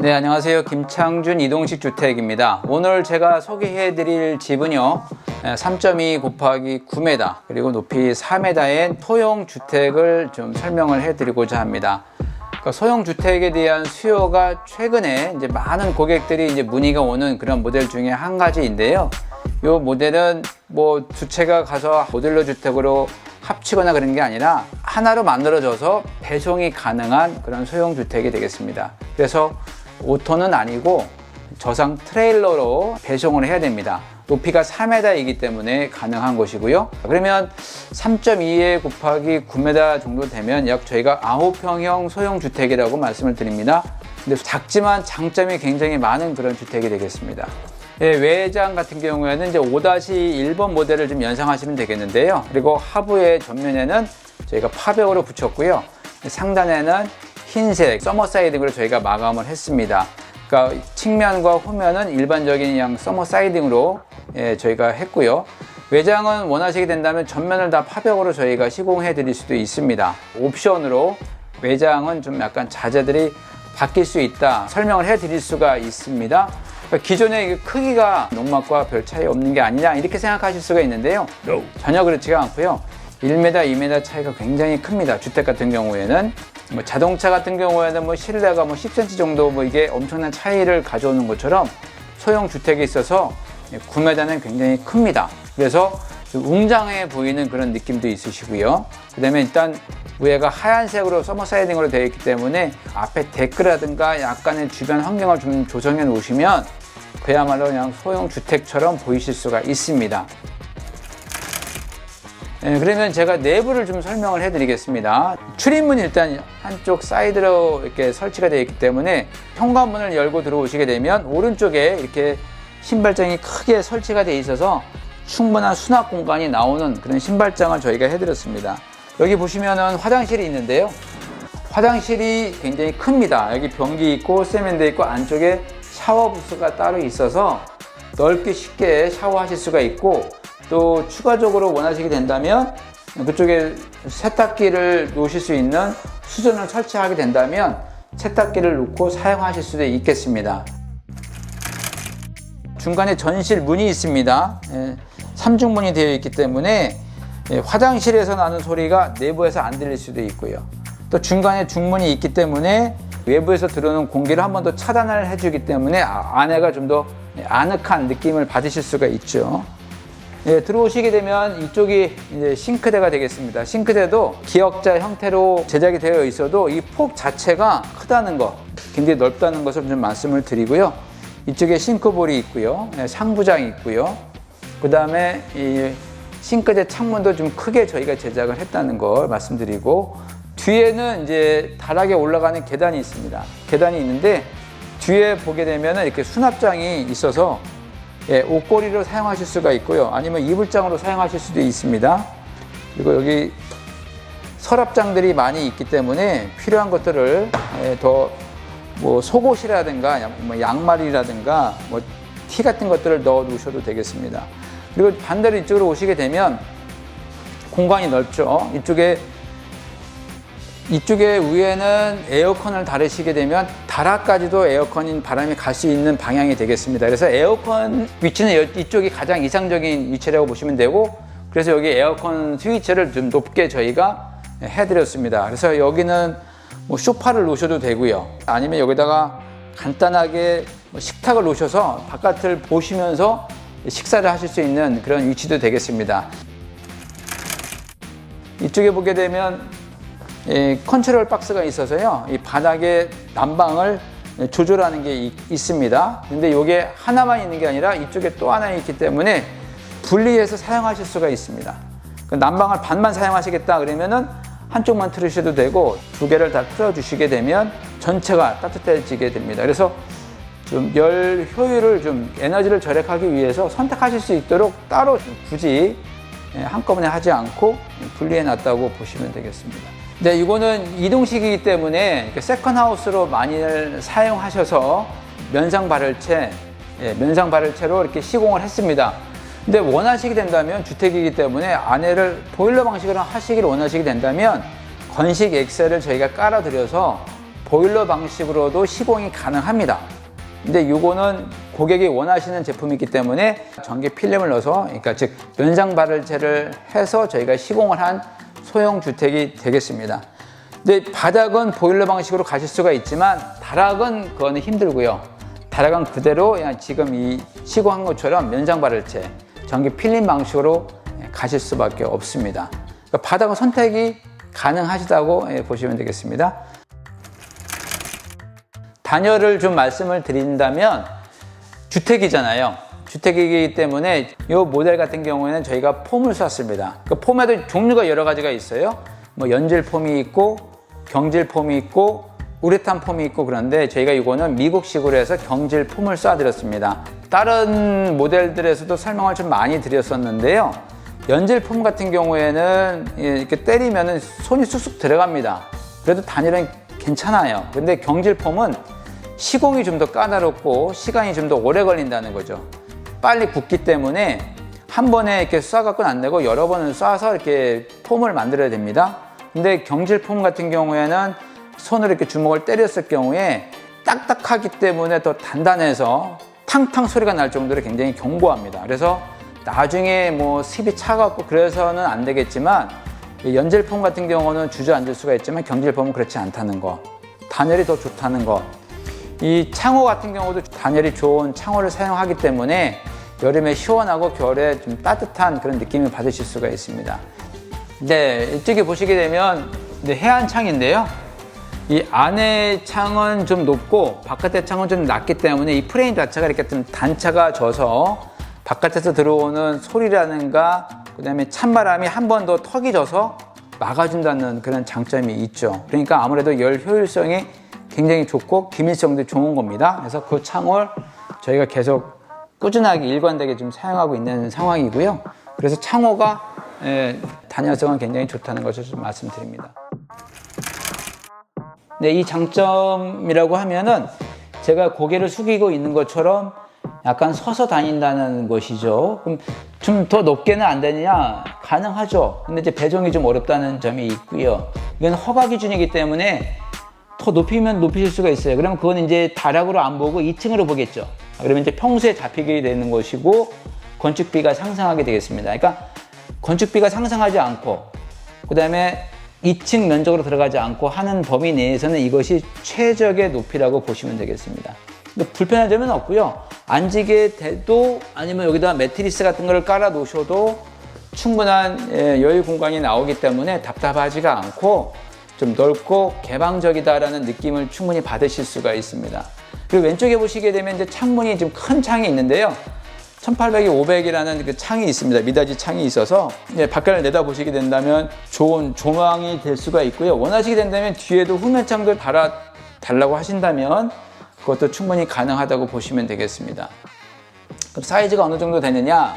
네, 안녕하세요. 김창준 이동식 주택입니다. 오늘 제가 소개해 드릴 집은요. 3.2 곱하기 9m 그리고 높이 4m의 소형 주택을 좀 설명을 해 드리고자 합니다. 그러니까 소형 주택에 대한 수요가 최근에 이제 많은 고객들이 이제 문의가 오는 그런 모델 중에 한 가지인데요. 이 모델은 뭐두 채가 가서 모듈러 주택으로 합치거나 그런 게 아니라 하나로 만들어져서 배송이 가능한 그런 소형 주택이 되겠습니다. 그래서 오토는 아니고 저상 트레일러로 배송을 해야 됩니다. 높이가 4m이기 때문에 가능한 것이고요. 그러면 3.2에 곱하기 9m 정도 되면 약 저희가 9평형 소형 주택이라고 말씀을 드립니다. 근데 작지만 장점이 굉장히 많은 그런 주택이 되겠습니다. 예, 외장 같은 경우에는 이제 5-1번 모델을 좀 연상하시면 되겠는데요. 그리고 하부의 전면에는 저희가 파벽으로 붙였고요. 상단에는 흰색 서머 사이딩으로 저희가 마감을 했습니다. 그러니까 측면과 후면은 일반적인 양 서머 사이딩으로 예, 저희가 했고요. 외장은 원하시게 된다면 전면을 다 파벽으로 저희가 시공해 드릴 수도 있습니다. 옵션으로 외장은 좀 약간 자재들이 바뀔 수 있다 설명을 해 드릴 수가 있습니다. 그러니까 기존의 크기가 농막과 별 차이 없는 게 아니냐 이렇게 생각하실 수가 있는데요. 전혀 그렇지가 않고요. 1m, 2m 차이가 굉장히 큽니다. 주택 같은 경우에는 뭐 자동차 같은 경우에는 뭐 실내가 뭐 10cm 정도 뭐 이게 엄청난 차이를 가져오는 것처럼 소형 주택에 있어서 9m는 굉장히 큽니다. 그래서 좀 웅장해 보이는 그런 느낌도 있으시고요. 그 다음에 일단 위에가 하얀색으로 서머 사이딩으로 되어 있기 때문에 앞에 데크라든가 약간의 주변 환경을 좀 조성해 놓으시면 그야말로 그냥 소형 주택처럼 보이실 수가 있습니다. 예, 그러면 제가 내부를 좀 설명을 해드리겠습니다. 출입문이 일단 한쪽 사이드로 이렇게 설치가 되어 있기 때문에 현관문을 열고 들어오시게 되면 오른쪽에 이렇게 신발장이 크게 설치가 되어 있어서 충분한 수납 공간이 나오는 그런 신발장을 저희가 해드렸습니다. 여기 보시면은 화장실이 있는데요. 화장실이 굉장히 큽니다. 여기 변기 있고 세면대 있고 안쪽에 샤워 부스가 따로 있어서 넓게 쉽게 샤워하실 수가 있고 또 추가적으로 원하시게 된다면 그쪽에 세탁기를 놓으실 수 있는 수전을 설치하게 된다면 세탁기를 놓고 사용하실 수도 있겠습니다. 중간에 전실 문이 있습니다. 예, 삼중문이 되어 있기 때문에 예, 화장실에서 나는 소리가 내부에서 안 들릴 수도 있고요. 또 중간에 중문이 있기 때문에 외부에서 들어오는 공기를 한 번 더 차단을 해주기 때문에 아- 안에가 좀 더 아늑한 느낌을 받으실 수가 있죠. 예, 들어오시게 되면 이쪽이 이제 싱크대가 되겠습니다. 싱크대도 기역자 형태로 제작이 되어 있어도 이 폭 자체가 크다는 것, 굉장히 넓다는 것을 좀 말씀을 드리고요. 이쪽에 싱크볼이 있고요. 예, 상부장이 있고요. 그 다음에 이 싱크대 창문도 좀 크게 저희가 제작을 했다는 걸 말씀드리고 뒤에는 이제 다락에 올라가는 계단이 있습니다. 계단이 있는데 뒤에 보게 되면 이렇게 수납장이 있어서 예, 옷걸이로 사용하실 수가 있고요. 아니면 이불장으로 사용하실 수도 있습니다. 그리고 여기 서랍장들이 많이 있기 때문에 필요한 것들을 예, 더뭐 속옷이라든가 양- 뭐 양말이라든가 뭐 티 같은 것들을 넣어 놓으셔도 되겠습니다. 그리고 반대로 이쪽으로 오시게 되면 공간이 넓죠. 이쪽에 이쪽에 위에는 에어컨을 달으시게 되면 다락까지도 에어컨인 바람이 갈 수 있는 방향이 되겠습니다. 그래서 에어컨 위치는 여- 이쪽이 가장 이상적인 위치라고 보시면 되고 그래서 여기 에어컨 스위치를 좀 높게 저희가 해드렸습니다. 그래서 여기는 뭐 소파를 놓으셔도 되고요. 아니면 여기다가 간단하게 뭐 식탁을 놓으셔서 바깥을 보시면서 식사를 하실 수 있는 그런 위치도 되겠습니다. 이쪽에 보게 되면 이 컨트롤 박스가 있어서요. 이 바닥에 난방을 조절하는 게 이- 있습니다. 근데 이게 하나만 있는 게 아니라 이쪽에 또 하나 있기 때문에 분리해서 사용하실 수가 있습니다. 그 난방을 반만 사용하시겠다 그러면은 한쪽만 틀으셔도 되고 두 개를 다 틀어주시게 되면 전체가 따뜻해지게 됩니다. 그래서 좀 열 효율을 좀 에너지를 절약하기 위해서 선택하실 수 있도록 따로 좀 굳이 예, 한꺼번에 하지 않고 분리해 놨다고 보시면 되겠습니다. 네, 이거는 이동식이기 때문에 세컨하우스로 많이 사용하셔서 면상 발열체, 예, 면상 발열체로 이렇게 시공을 했습니다. 근데 원하시게 된다면 주택이기 때문에 안에를 보일러 방식으로 하시기를 원하시게 된다면 건식 엑셀을 저희가 깔아드려서 보일러 방식으로도 시공이 가능합니다. 근데 이거는 고객이 원하시는 제품이기 때문에 전기 필름을 넣어서 그러니까 즉 연장 발열체를 해서 저희가 시공을 한 소형 주택이 되겠습니다. 근데 바닥은 보일러 방식으로 가실 수가 있지만 다락은 그거는 힘들고요. 다락은 그대로 지금 이 시공한 것처럼 연장 발열체 전기 필름 방식으로 가실 수밖에 없습니다. 그러니까 바닥은 선택이 가능하시다고 예, 보시면 되겠습니다. 단열을 좀 말씀을 드린다면 주택이잖아요. 주택이기 때문에 이 모델 같은 경우에는 저희가 폼을 쐈습니다. 그 폼에도 종류가 여러 가지가 있어요. 뭐 연질 폼이 있고 경질 폼이 있고 우레탄 폼이 있고 그런데 저희가 이거는 미국식으로 해서 경질 폼을 쏴드렸습니다. 다른 모델들에서도 설명을 좀 많이 드렸었는데요. 연질 폼 같은 경우에는 이렇게 때리면 손이 쑥쑥 들어갑니다. 그래도 단열은 괜찮아요. 근데 경질 폼은 시공이 좀 더 까다롭고 시간이 좀 더 오래 걸린다는 거죠. 빨리 굳기 때문에 한 번에 이렇게 쏴갖고는 안 되고 여러 번을 쏴서 이렇게 폼을 만들어야 됩니다. 근데 경질 폼 같은 경우에는 손으로 이렇게 주먹을 때렸을 경우에 딱딱하기 때문에 더 단단해서 탕탕 소리가 날 정도로 굉장히 견고합니다. 그래서 나중에 뭐 습이 차갑고 그래서는 안 되겠지만 연질폼 같은 경우는 주저앉을 수가 있지만 경질폼은 그렇지 않다는 거. 단열이 더 좋다는 거. 이 창호 같은 경우도 단열이 좋은 창호를 사용하기 때문에 여름에 시원하고 겨울에 좀 따뜻한 그런 느낌을 받으실 수가 있습니다. 네, 이쪽에 보시게 되면 네, 해안 창인데요. 이 안에 창은 좀 높고 바깥의 창은 좀 낮기 때문에 이 프레임 자체가 이렇게 좀 단차가 져서 바깥에서 들어오는 소리라든가 그다음에 찬바람이 한 번 더 턱이 져서 막아준다는 그런 장점이 있죠. 그러니까 아무래도 열 효율성이 굉장히 좋고 기밀성도 좋은 겁니다. 그래서 그 창을 저희가 계속 꾸준하게 일관되게 좀 사용하고 있는 상황이고요. 그래서 창호가 예, 단열성은 굉장히 좋다는 것을 좀 말씀드립니다. 네, 이 장점이라고 하면은 제가 고개를 숙이고 있는 것처럼 약간 서서 다닌다는 것이죠. 그럼 좀 더 높게는 안 되느냐? 가능하죠. 근데 이제 배정이 좀 어렵다는 점이 있고요. 이건 허가 기준이기 때문에 더 높이면 높이실 수가 있어요. 그러면 그건 이제 다락으로 안 보고 2층으로 보겠죠. 그러면 이제 평소에 잡히게 되는 것이고 건축비가 상승하게 되겠습니다. 그러니까 건축비가 상승하지 않고 그 다음에 2층 면적으로 들어가지 않고 하는 범위 내에서는 이것이 최적의 높이라고 보시면 되겠습니다. 불편한 점은 없고요. 앉게 돼도 아니면 여기다 매트리스 같은 거를 깔아 놓으셔도 충분한 예, 여유 공간이 나오기 때문에 답답하지가 않고 좀 넓고 개방적이다라는 느낌을 충분히 받으실 수가 있습니다. 그리고 왼쪽에 보시게 되면 이제 창문이 좀 큰 창이 있는데요. 1800이 500이라는 그 창이 있습니다. 미닫이 창이 있어서 예, 바깥을 내다 보시게 된다면 좋은 조망이 될 수가 있고요. 원하시게 된다면 뒤에도 후면창도 달아 달라고 하신다면 그것도 충분히 가능하다고 보시면 되겠습니다. 그럼 사이즈가 어느 정도 되느냐?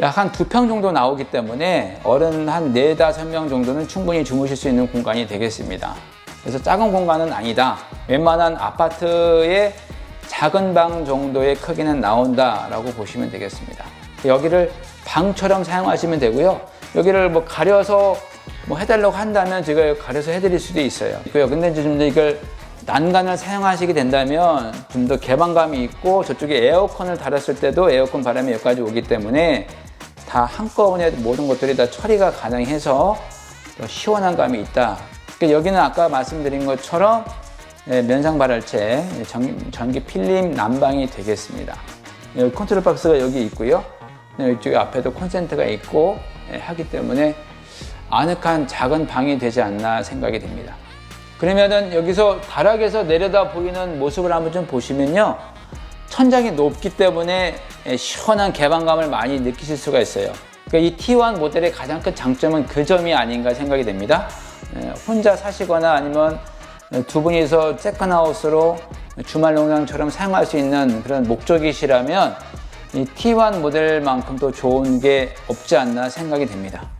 약 한 두 평 정도 나오기 때문에 어른 한 네, 다섯 명 정도는 충분히 주무실 수 있는 공간이 되겠습니다. 그래서 작은 공간은 아니다. 웬만한 아파트의 작은 방 정도의 크기는 나온다라고 보시면 되겠습니다. 여기를 방처럼 사용하시면 되고요. 여기를 뭐 가려서 뭐 해달라고 한다면 제가 가려서 해드릴 수도 있어요. 근데 이제 좀 이걸 난간을 사용하시게 된다면 좀 더 개방감이 있고 저쪽에 에어컨을 달았을 때도 에어컨 바람이 여기까지 오기 때문에 다 한꺼번에 모든 것들이 다 처리가 가능해서 더 시원한 감이 있다. 그러니까 여기는 아까 말씀드린 것처럼 예, 면상 발열체 전기 필름 난방이 되겠습니다. 여기 컨트롤 박스가 여기 있고요. 이쪽 앞에도 콘센트가 있고 예, 하기 때문에 아늑한 작은 방이 되지 않나 생각이 됩니다. 그러면은 여기서 다락에서 내려다 보이는 모습을 한번 좀 보시면요. 천장이 높기 때문에 예, 시원한 개방감을 많이 느끼실 수가 있어요. 그러니까 이 T1 모델의 가장 큰 장점은 그 점이 아닌가 생각이 됩니다. 예, 혼자 사시거나 아니면 두 분이서 세컨하우스로 주말 농장처럼 사용할 수 있는 그런 목적이시라면 이 T1 모델만큼 더 좋은 게 없지 않나 생각이 됩니다.